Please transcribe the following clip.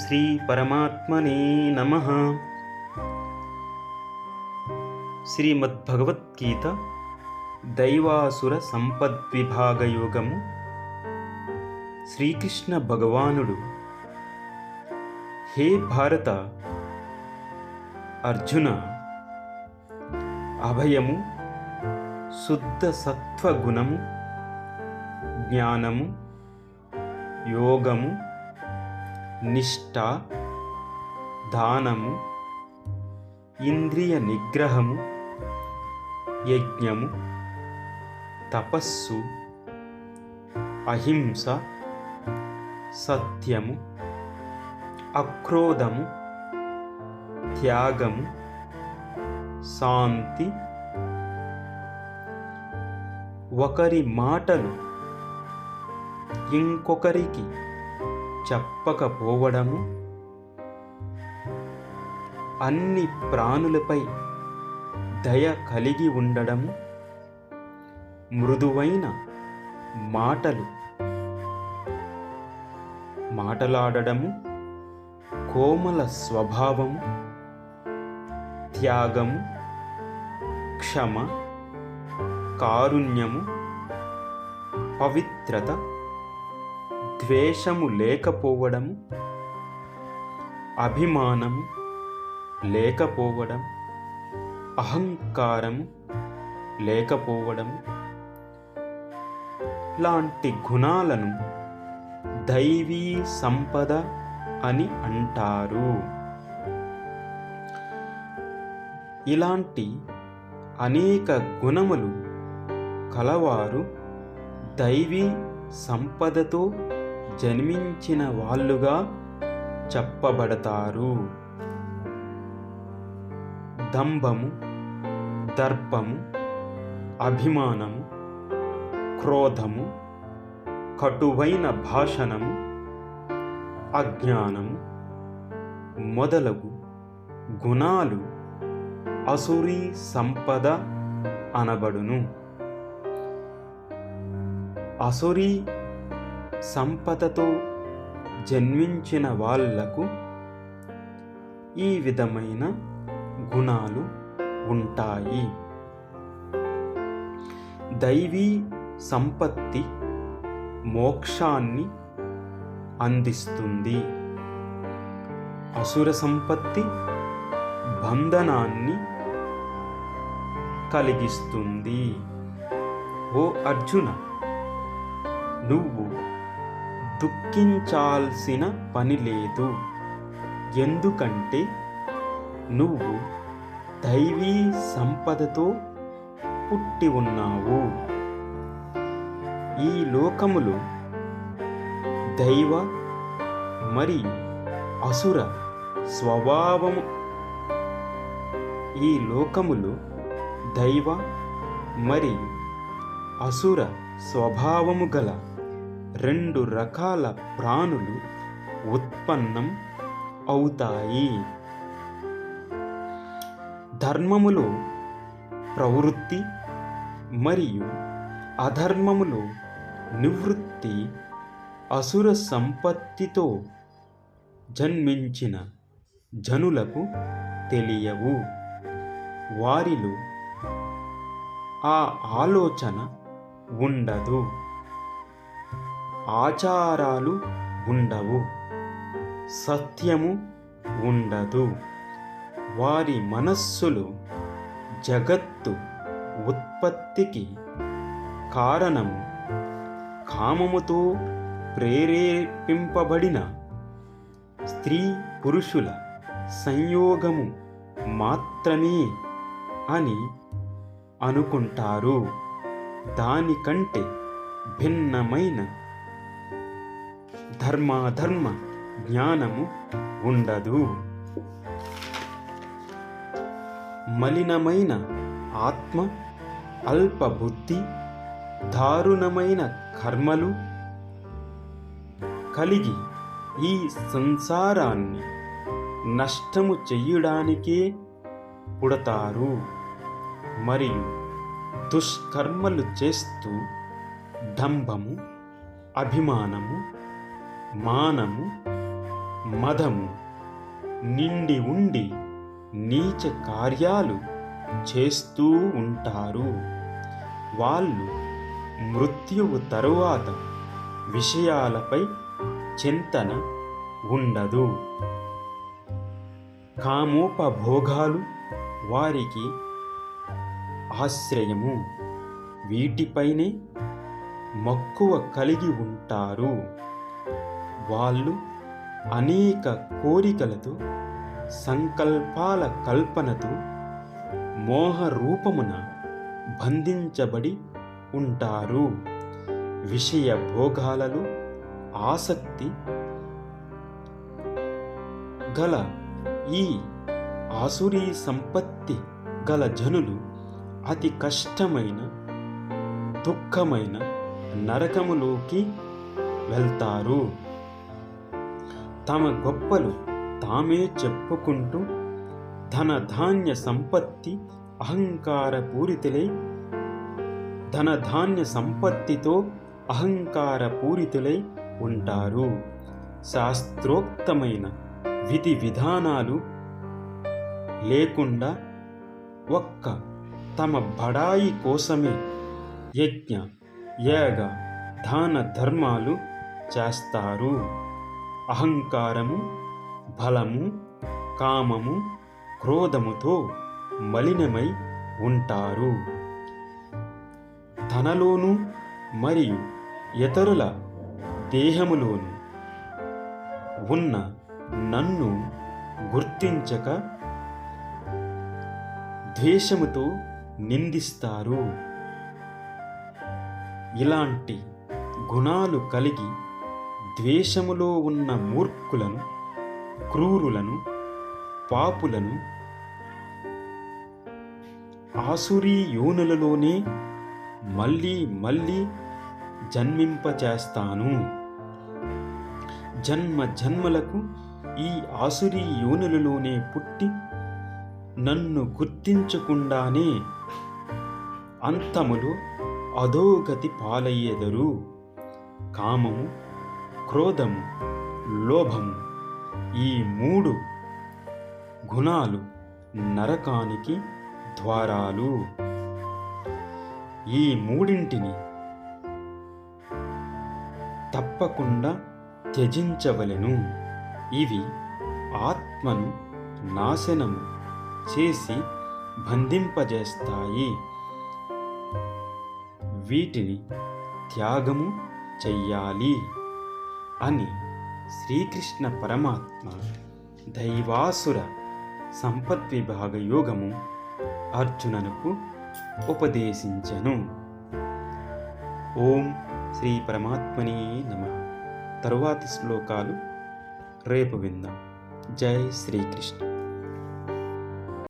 శ్రీ పరమాత్మనే నమ. శ్రీమద్భగవద్గీత దైవాసుర సంపద్విభాగయోగము. శ్రీకృష్ణ భగవానుడు. హే భారత! అర్జున! అభయము శుద్ధ సత్వగుణము జ్ఞానము యోగము నిష్ట దానము ఇంద్రియ నిగ్రహము యజ్ఞము తపస్సు అహింస సత్యము అక్రోధము త్యాగము శాంతి ఒకరి మాటలు ఇంకొకరికి చెప్పకపోవడము అన్ని ప్రాణులపై దయ కలిగి ఉండడము మృదువైన మాటలు మాటలాడడము కోమల స్వభావం త్యాగము క్షమ కారుణ్యము పవిత్రత ద్వేషము లేకపోవడము అభిమానము లేకపోవడం అహంకారము లేకపోవడం లాంటి గుణాలను దైవీ సంపద అని అంటారు. ఇలాంటి అనేక గుణములు కలవారు దైవీ సంపదతో జన్మించిన వాళ్ళుగా చెప్పబడతారు. దంభము దర్పము అభిమానము క్రోధము కటువైన భాషణము అజ్ఞానము మొదలగు గుణాలు అసురీ సంపద అనబడును. అసురీ సంపదతో జన్మించిన వాళ్ళకు ఈ విధమైన గుణాలు ఉంటాయి. దైవీ సంపత్తి మోక్షాన్ని అందిస్తుంది. అసుర సంపత్తి బంధనాన్ని కలిగిస్తుంది. ఓ అర్జున నువ్వు దుఃఖించాల్సిన పని లేదు. ఎందుకంటే నువ్వు దైవీ సంపదతో పుట్టి ఉన్నావు. ఈ లోకములు దైవ మరియు అసుర స్వభావము. ఈ లోకములు దైవ మరియు అసుర స్వభావము గల రెండు రకాల ప్రాణులు ఉత్పన్నం అవుతాయి. ధర్మములో ప్రవృత్తి మరియు అధర్మములో నివృత్తి అసుర సంపత్తితో జన్మించిన జనులకు తెలియవు. వారిలో ఆ ఆలోచన ఉండదు. ఆచారాలు ఉండవు సత్యము ఉండదు. వారి మనస్సులు జగత్తు ఉత్పత్తికి కారణము కామముతో ప్రేరేపింపబడిన స్త్రీ పురుషుల సంయోగము మాత్రమే అని అనుకుంటారు. దానికంటే భిన్నమైన ధర్మాధర్మ జ్ఞానము ఉండదు. మలినమైన ఆత్మ అల్పబుద్ధి దారుణమైన కర్మలు కలిగి ఈ సంసారాన్ని నష్టము చెయ్యడానికే పుడతారు. మరియు దుష్కర్మలు చేస్తూ డంభము అభిమానము మానము మదము నిండి ఉండి నీచ కార్యాలు చేస్తూ ఉంటారు. వాళ్ళు మృత్యువు తరువాత విషయాలపై చింతన ఉండదు. కామోపభోగాలు వారికి ఆశ్రయము. వీటిపైనే మక్కువ కలిగి ఉంటారు. వాళ్ళు అనేక కోరికలతో సంకల్పాల కల్పనతో మోహరూపమున బంధించబడి ఉంటారు. విషయ భోగాలలో ఆసక్తి గల ఈ ఆసురీ సంపత్తి గల జనులు అతి కష్టమైన దుఃఖమైన నరకములోకి వెళ్తారు. తమ గొప్పలు తామే చెప్పుకుంటూ ధన ధాన్య సంపత్తి అహంకార పూరితులై ధన ధాన్య సంపత్తితో అహంకార పూరితులై ఉంటారు. శాస్త్రోక్తమైన విధి విధానాలు లేకుండా ఒక్క తమ బడాయి కోసమే యజ్ఞ యాగ దాన ధర్మాలు చేస్తారు. అహంకారము బలము కామము క్రోధముతో మలినమై ఉంటారు. తనలోను మరియు ఇతరుల దేహములోను ఉన్న నన్ను గుర్తించక ద్వేషముతో నిందిస్తారు. ఇలాంటి గుణాలు కలిగి ద్వేషములో ఉన్న మూర్ఖులను క్రూరులను పాపులను ఆసురీ యోనులలోనే మళ్ళీ మళ్ళీ జన్మింపచేస్తాను. జన్మ జన్మలకు ఈ ఆసురీ యోనులలోనే పుట్టి నన్ను గుర్తించకుండానే అంతములో అధోగతి పాలయ్యెదరు. కామము క్రోధము లోభము ఈ మూడు గుణాలు నరకానికి ద్వారాలు. ఈ మూడింటిని తప్పకుండా త్యజించవలెను. ఇవి ఆత్మను నాశనము చేసి బంధింపజేస్తాయి. వీటిని త్యాగము చెయ్యాలి. అని శ్రీకృష్ణ పరమాత్మ దైవాసుర సంపద్విభాగ యోగము అర్జునకు ఉపదేశించను. ఓం శ్రీ పరమాత్మని నమ. తరువాతి శ్లోకాలు రేపు విందాం. జై శ్రీకృష్ణ.